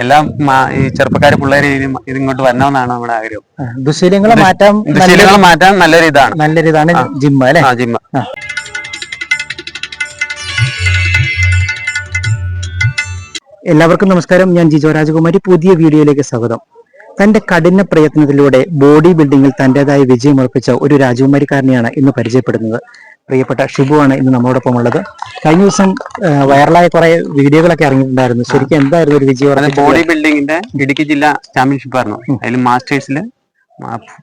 എല്ലാം ഈ ചെറുപ്പക്കാർ പിള്ളേർ ഇതിങ്ങോട്ട് വരണമെന്നാണ് നമ്മുടെ ആഗ്രഹം. ആ, ദുശീലങ്ങളെ മാറ്റാൻ ദുശീലങ്ങൾ മാറ്റാൻ നല്ലൊരു ഇതാണ്. നല്ലൊരു ഇതാണ് ജിം അല്ലെ? ആ ജിമ്മ്. എല്ലാവർക്കും നമസ്കാരം. ഞാൻ ജിജോ രാജകുമാരി. പുതിയ വീഡിയോയിലേക്ക് സ്വാഗതം. തന്റെ കഠിന പ്രയത്നത്തിലൂടെ ബോഡി ബിൽഡിംഗിൽ തന്റേതായ വിജയം ഉറപ്പിച്ച ഒരു രാജകുമാരിക്കാരനെയാണ് ഇന്ന് പരിചയപ്പെടുന്നത്. പ്രിയപ്പെട്ട ഷിബു ആണ് ഇന്ന് നമ്മോടൊപ്പം ഉള്ളത് കഴിഞ്ഞ ദിവസം വൈറലായ കുറെ വീഡിയോകളൊക്കെ ഇറങ്ങിയിട്ടുണ്ടായിരുന്നു. ശരിക്കും എന്തായിരുന്നു ഒരു വിജയം? ബോഡി ബിൽഡിങ്ങിന്റെ ഇടുക്കി ജില്ലാ ചാമ്പ്യൻഷിപ്പ് ആയിരുന്നു. അതിൽ മാസ്റ്റേഴ്സിൽ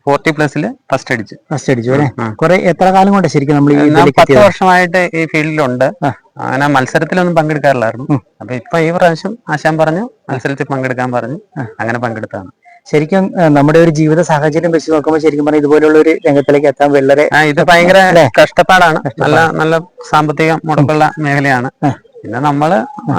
ഫോർട്ടി പ്ലസിൽ ഫസ്റ്റ് അടിച്ച്. ഫസ്റ്റ് അടിച്ചു അല്ലെ. കുറെ എത്ര കാലം കൊണ്ട് ശരിക്കും നമ്മൾ പത്ത് വർഷമായിട്ട് ഈ ഫീൽഡിലുണ്ട്. അങ്ങനെ മത്സരത്തിലൊന്നും പങ്കെടുക്കാറില്ലായിരുന്നു. അപ്പൊ ഇപ്പൊ ഈ പ്രാവശ്യം ആശാൻ പറഞ്ഞു മത്സരത്തിൽ പങ്കെടുക്കാൻ പറഞ്ഞു. അങ്ങനെ പങ്കെടുത്താണ്. ശരിക്കും നമ്മുടെ ഒരു ജീവിത സാഹചര്യം വെച്ച് നോക്കുമ്പോൾ ശരിക്കും പറഞ്ഞാൽ ഇതുപോലുള്ള ഒരു രംഗത്തിലേക്ക് എത്താൻ വളരെ ഇത് ഭയങ്കര കഷ്ടപ്പാടാണ്. നല്ല നല്ല സാമ്പത്തിക മുടക്കുള്ള മേഖലയാണ്. പിന്നെ നമ്മൾ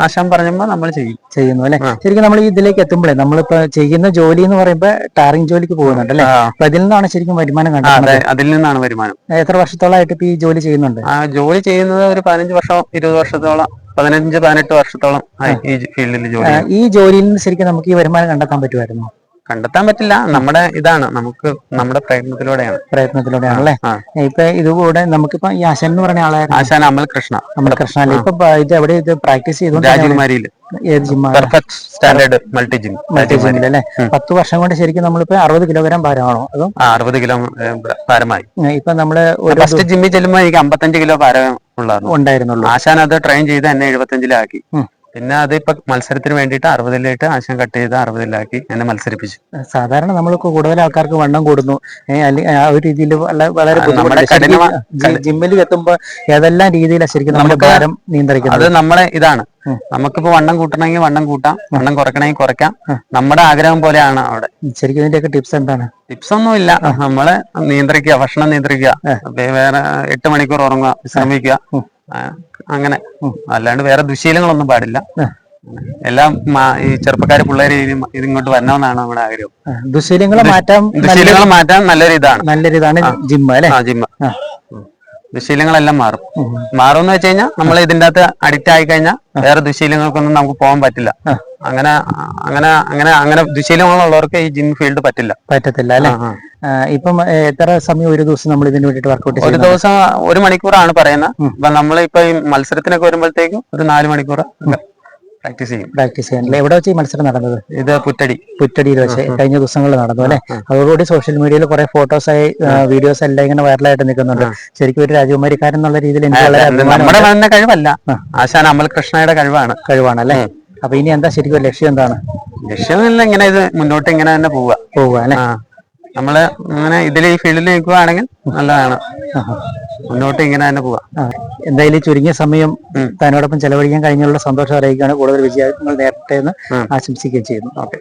ആശം പറഞ്ഞപ്പോ നമ്മൾ ചെയ്യും. ചെയ്യുന്നു അല്ലെ? ശരിക്കും നമ്മൾ ഇതിലേക്ക് എത്തുമ്പോഴേ നമ്മളിപ്പോ ചെയ്യുന്ന ജോലി എന്ന് പറയുമ്പോ ടാറിംഗ് ജോലിക്ക് പോകുന്നുണ്ട് അല്ലെ? അപ്പൊ അതിൽ നിന്നാണ് ശരിക്കും വരുമാനം കണ്ടത് അതിൽ നിന്നാണ് വരുമാനം. എത്ര വർഷത്തോളമായിട്ട് ഇപ്പൊ ഈ ജോലി ചെയ്യുന്നുണ്ട്? ആ ജോലി ചെയ്യുന്നത് ഒരു പതിനഞ്ച് വർഷം ഇരുപത് വർഷത്തോളം പതിനഞ്ച് പതിനെട്ട് വർഷത്തോളം ഈ ഫീൽഡിൽ ജോലി ഈ ജോലിയിൽ നിന്ന് ശരിക്കും നമുക്ക് ഈ വരുമാനം കണ്ടെത്താൻ പറ്റുമായിരുന്നു? കണ്ടെത്താൻ പറ്റില്ല. നമ്മുടെ ഇതാണ്. നമുക്ക് നമ്മുടെ പ്രയത്നത്തിലൂടെയാണ്. പ്രയത്നത്തിലൂടെയാണ് അല്ലെ. ഇപ്പൊ ഇതുകൂടെ നമുക്കിപ്പോ ഈ ആശാൻ എന്ന് പറഞ്ഞ ആളെ ആശാൻ അമൽ കൃഷ്ണ. നമ്മുടെ കൃഷ്ണാലി ഇപ്പൊ ഇത് എവിടെ ഇത് പ്രാക്ടീസ് ചെയ്തു രാജകുമാരിയിൽ. പെർഫെക്ട് സ്റ്റാൻഡേർഡ് മൾട്ടി ജിം ജിമ്മിൽ അല്ലെ? പത്ത് വർഷം കൊണ്ട് ശരിക്കും നമ്മളിപ്പോ അറുപത് കിലോഗ്രാം ഭാരമാണോ? അതോ അറുപത് കിലോ ഭാരമായി. ഇപ്പൊ നമ്മൾ ഒരു ഫസ്റ്റ് ജിമ്മിൽ ചെല്ലുമ്പോൾ എനിക്ക് അമ്പത്തഞ്ച് കിലോ ഭാരം ഉണ്ടായിരുന്നുള്ളൂ ആശാൻ അത് ട്രെയിൻ ചെയ്ത് എന്നെ എഴുപത്തഞ്ചിലാക്കി. പിന്നെ അത് ഇപ്പൊ മത്സരത്തിന് വേണ്ടിയിട്ട് അറുപതിലായിട്ട് ആശം കട്ട് ചെയ്ത് അറുപതിലാക്കി എന്നെ മത്സരിപ്പിച്ചു. സാധാരണ നമ്മളൊക്കെ കൂടുതൽ ആൾക്കാർക്ക് വണ്ണം കൂടുന്നു. അല്ലെങ്കിൽ ആ ഒരു രീതിയിൽ വളരെ ജിമ്മിൽ എത്തുമ്പോ ഏതെല്ലാം രീതിയിലാണ് ശരിക്കും നമ്മുടെ ഭാരം നിയന്ത്രിക്കുന്നത്? അത് നമ്മളെ ഇതാണ്. നമുക്കിപ്പോ വണ്ണം കൂട്ടണമെങ്കിൽ വണ്ണം കൂട്ടാം വണ്ണം കുറക്കണമെങ്കിൽ കുറയ്ക്കാം. നമ്മുടെ ആഗ്രഹം പോലെയാണ് അവിടെ. ശരിക്കും ഇതിന്റെയൊക്കെ ടിപ്സ് എന്താണ്? ടിപ്സ് ഒന്നും ഇല്ല നമ്മൾ നിയന്ത്രിക്കുക ഭക്ഷണം നിയന്ത്രിക്കുക. വേറെ എട്ട് മണിക്കൂർ ഉറങ്ങുക വിശ്രമിക്കുക. അങ്ങനെ. അല്ലാണ്ട് വേറെ ദുശീലങ്ങളൊന്നും പാടില്ല. എല്ലാം ഈ ചെറുപ്പക്കാര് പിള്ളേര് ഇതിങ്ങോട്ട് വരണമെന്നാണ് നമ്മുടെ ആഗ്രഹം. ദുശീലങ്ങളെ മാറ്റാൻ ദുശീലങ്ങൾ മാറ്റാൻ നല്ലൊരു ഇതാണ്. നല്ലൊരു ഇതാണ് ജിമ്മ അല്ലെ? ജിമ്മ് ദുശീലങ്ങളെല്ലാം മാറും. മാറും എന്ന് വെച്ച് കഴിഞ്ഞാൽ നമ്മൾ ഇതിന്റെ അകത്ത് അഡിക്റ്റ് ആയി കഴിഞ്ഞാൽ വേറെ ദുശീലങ്ങൾക്കൊന്നും നമുക്ക് പോകാൻ പറ്റില്ല. അങ്ങനെ അങ്ങനെ അങ്ങനെ അങ്ങനെ ദുശീലങ്ങളുള്ളവർക്ക് ഈ ജിം ഫീൽഡ് പറ്റില്ല. പറ്റത്തില്ല അല്ലെ? ഇപ്പം എത്ര സമയം ഒരു ദിവസം നമ്മൾ ഇതിന് വേണ്ടിട്ട് വർക്കൗട്ട് ഒരു ദിവസം ഒരു മണിക്കൂറാണ് പറയുന്നത്. അപ്പൊ നമ്മൾ ഇപ്പൊ ഈ മത്സരത്തിനൊക്കെ വരുമ്പോഴത്തേക്കും ഒരു നാല് മണിക്കൂർ പ്രാക്ടീസ് ചെയ്യും. പ്രാക്ടീസ് ചെയ്യാൻ എവിടെ വെച്ച് ഈ മത്സരം നടന്നത്? ഇത് പുറ്റടി. പുറ്റടിയിൽ വെച്ച്. കഴിഞ്ഞ ദിവസങ്ങളിൽ നടന്നു അല്ലെ? അതോടുകൂടി സോഷ്യൽ മീഡിയയിൽ കുറെ ഫോട്ടോസായി വീഡിയോസ് എല്ലാം ഇങ്ങനെ വൈറലായിട്ട് നിൽക്കുന്നുണ്ട്. ശരിക്കും ഒരു രാജകുമാരിക്കാരൻ എന്നുള്ള രീതിയിൽ എനിക്ക് വളരെ അഭിമാനം നമ്മുടെ കഴിവല്ല. ആശാന ആശാൻ അമൽ കൃഷ്ണയുടെ കഴിവാണ്. കഴിവാണ് അല്ലെ? അപ്പൊ ഇനി എന്താ ശരിക്കും ലക്ഷ്യം എന്താണ്? ലക്ഷ്യമില്ല ഇങ്ങനെ ഇത് മുന്നോട്ട് ഇങ്ങനെ തന്നെ പോവുക. പോവുക അല്ലെ? നമ്മൾ ഇങ്ങനെ ഇതിൽ ഈ ഫീൽഡിൽ നിൽക്കുവാണെങ്കിൽ നല്ലതാണ് മുന്നോട്ട് ഇങ്ങനെ തന്നെ പോവാ എന്തായാലും ചുരുങ്ങിയ സമയം. തന്നോടൊപ്പം ചെലവഴിക്കാൻ കഴിഞ്ഞുള്ള സന്തോഷം അറിയിക്കുകയാണ് കൂടുതൽ വിജയങ്ങൾ നേരത്തെ എന്ന്. ആശംസിക്കുകയും ചെയ്യുന്നു ഓക്കെ